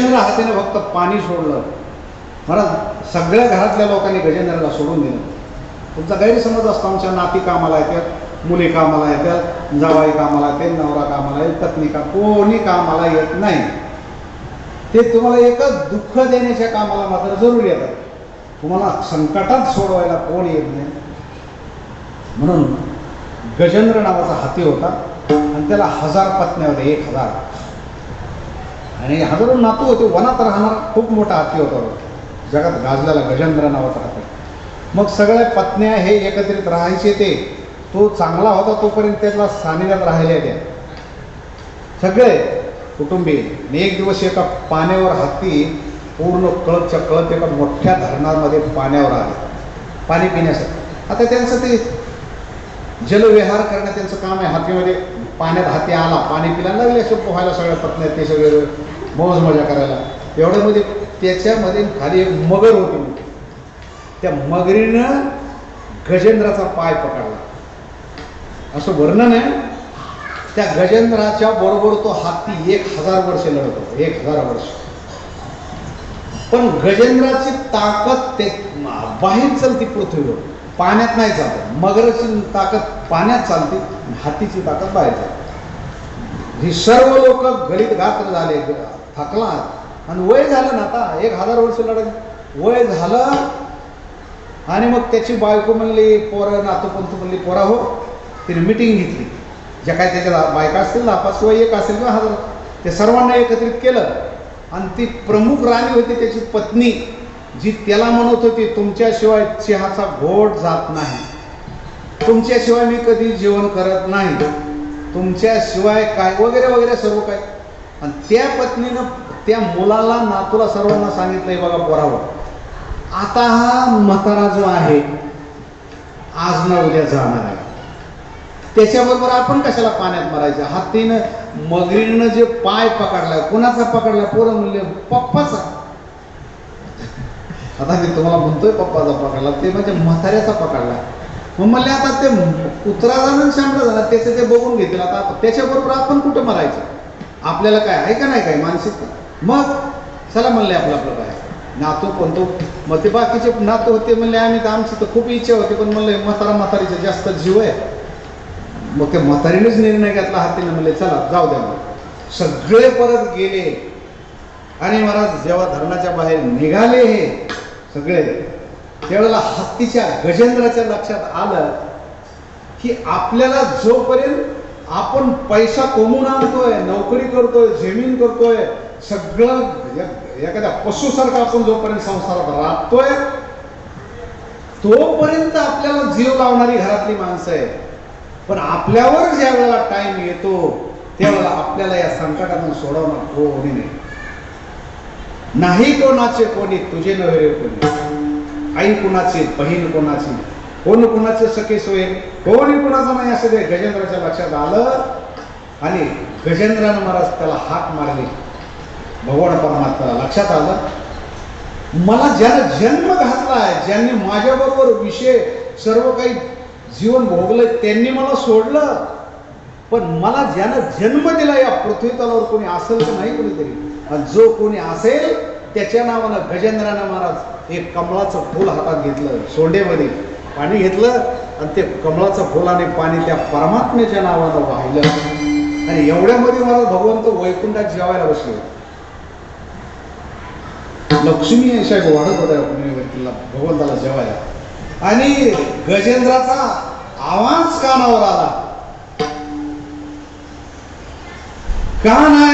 गजेंद्र हातीने फक्त पाणी सोडलं. महाराज सगळ्या घरातल्या लोकांनी गजेंद्राला सोडून दिलं. तुमचा गैरसमज असतो आमच्या नाती कामाला येतात मुली कामाला येतात जावाई कामाला येते नवरा कामाला येईल पत्नी का कोणी कामाला येत नाही. ते तुम्हाला एकच दुःख देण्याच्या कामाला मात्र जरूर येतात. तुम्हाला संकटात सोडवायला कोण येत नाही. म्हणून गजेंद्र नावाचा हाती होता आणि त्याला हजार पत्न्या होत्या एक हजार. आणि हजारो नातू होते वनात राहणारा खूप मोठा हाती होता जगात गाजलेला गजेंद्र नावाचा हाती मग सगळ्या पत्न्या हे एकत्रित राहायचे ते. तो चांगला होता तोपर्यंत त्याला सानिध्यात राहिल्या त्या सगळे कुटुंबीय एक दिवस एका पाण्यावर हत्ती पूर्ण कळतच्या कळत एका मोठ्या धरणामध्ये पाण्यावर आले. पाणी पिण्यासाठी. आता त्यांचं ते जलविहार करणं त्यांचं काम आहे. हातीमध्ये पाण्यात हाती आला पाणी पिला लागले असे पोहायला सगळ्या पत्न्या ते सगळे मौज मजा करायला. एवढ्यामध्ये म्हणजे त्याच्यामध्ये खाली एक मगर होती. त्या मगरीनं गजेंद्राचा पाय पकडला. असं वर्णन आहे. त्या गजेंद्राच्या बरोबर तो हाती एक हजार वर्ष लढत होता. एक हजार वर्ष. पण गजेंद्राची ताकद ते बाहेर चलती पृथ्वीवर. पाण्यात नाही चालत. मगराची ताकद पाण्यात चालते हातीची ताकद बाहेर चालते ही सर्व लोक गलित गात्र झाले थकला आणि वय झालं ना आता एक हजार वर्ष लढत. वय झालं आणि मग त्याची बायको म्हणली पोरं नातोपंत म्हणली पोरा हो. तिने मिटिंग घेतली. ज्या काय त्याच्या बायका असतील ना पाच किंवा एक असेल किंवा हजार ते सर्वांना एकत्रित केलं. आणि ती प्रमुख राणी होती त्याची पत्नी. जी त्याला म्हणत होती तुमच्याशिवाय चहाचा घोट जात नाही. तुमच्याशिवाय मी कधी जेवण करत नाही. तुमच्याशिवाय काय? वगैरे वगैरे सर्व काय आणि त्या पत्नीनं त्या मुलाला नातूला सर्वांना सांगितलंय बघा पोरावर आता हा म्हातारा जो आहे आज ना उद्या जाणार आहे. त्याच्याबरोबर आपण कशाला पाण्यात मारायचं? हातीनं मगरीनं जे पाय पकडलाय कोणाचा पकडला पोरं म्हणले पप्पाचा. आता मी तुम्हाला म्हणतोय पप्पाचा पकडला ते म्हणजे म्हाताऱ्याचा पकडला. मग म्हणले आता ते कुत्रा जाणं शांत झाला त्याचे ते बघून घेतील. आता त्याच्याबरोबर आपण कुठं मरायचं? आपल्याला काय आहे का नाही काय मानसिक? मग चला म्हणले आपलं आपलं काय नातू कोणतो? मग ते बाकीचे नातू होते म्हणले आम्ही तर आमची तर खूप इच्छा होती पण म्हणले म्हातारा म्हातारीचा जास्त जीव आहे. मग ते म्हातारीनेच निर्णय घेतला हातीने म्हणले चला जाऊ द्या मग. सगळे परत गेले. आणि महाराज जेव्हा धरणाच्या बाहेर निघाले हे सगळे त्यावेळेला हत्तीच्या गजेंद्राच्या लक्षात आलं की आपल्याला जोपर्यंत आपण पैसा कमवून आणतोय नोकरी करतोय जमीन करतोय सगळं एखाद्या पशुसारखा आपण जोपर्यंत संसारात राबतोय तोपर्यंत आपल्याला जीव लावणारी घरातली माणसं आहे पण आपल्यावर ज्या वेळेला टाइम येतो त्यावेळेला आपल्याला या संकटातून सोडवणं कोणी नाही. नाही कोणाचे कोणी तुझे नव्हे कोणी? आई कुणाची बहीण कोणाची? कोण कुणाचे सखे सोय कोणी कुणाचं नाही असं ते गजेंद्राच्या लक्षात आलं. आणि गजेंद्रानं महाराज त्याला हाक मारली. भगवान परमात्माला लक्षात आलं. मला ज्यानं जन्म घातलाय ज्यांनी माझ्याबरोबर विषय सर्व काही जीवन भोगलं त्यांनी मला सोडलं. पण मला ज्यानं जन्म दिला या पृथ्वी तलावर कोणी असेल तर नाही कोणीतरी. आणि जो कोणी असेल त्याच्या नावानं गजेंद्रानं महाराज एक कमळाचं फूल हातात घेतलं सोंडेमध्ये पाणी घेतलं आणि ते कमळाचं फुल आणि पाणी त्या परमात्म्याच्या नावानं वाहिलं. आणि एवढ्यामध्ये मला भगवंत वैकुंठात जेवायला बसले. लक्ष्मी अशा वाढत होत्या पुण्यवतीला भगवंताला जेवायला. आणि गजेंद्राचा आवाज कानावर आला. का नाही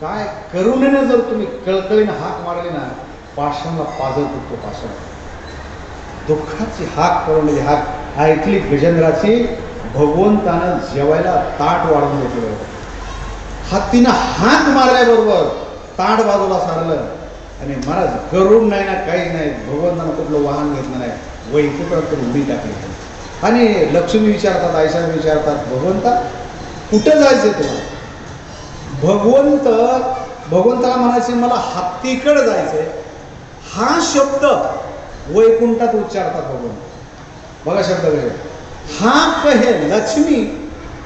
काय करुणेने जर तुम्ही कळकळीने हाक मारली ना पाषाणला पाजळ तुटतो पाषाण. दुःखाची हाक करून हाक ऐकली गजेंद्राची भगवंतानं जेवायला ताट वाढवून घेतलं हत्तीनं हाक मारल्याबरोबर ताट बाजूला सारलं. आणि महाराज गरुड नाही ना काही नाही. भगवंतानं कुठलं वाहन घेतलं नाही. वैकुंठातून उडी टाकली आणि लक्ष्मी विचारतात आयशा विचारतात भगवंता कुठं जायचं तुला भगवंत भगवंताला म्हणायचे मला हत्तीकडे जायचंय. हा शब्द वैकुंठात उच्चारतात भगवंत. बघा शब्द कसे हा कहे लक्ष्मी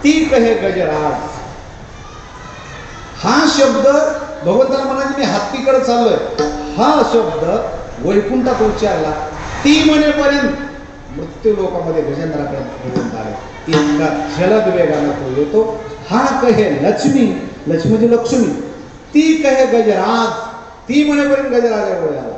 ती कहे गजराज. हा शब्द भगवंताला म्हणाले मी हत्तीकडे चाललोय. हा शब्द वैकुंठात उच्चारला ती म्हणेपर्यंत मृत्यू लोकांमध्ये गजेंद्राकडे भगवंत आले. इतका जलद वेगानं तो येतो. हा कहे लक्ष्मी लक्ष्मी म्हणजे लक्ष्मी. ती कहे गजराज. ती म्हणेपर्यंत गजराजाकडे आला.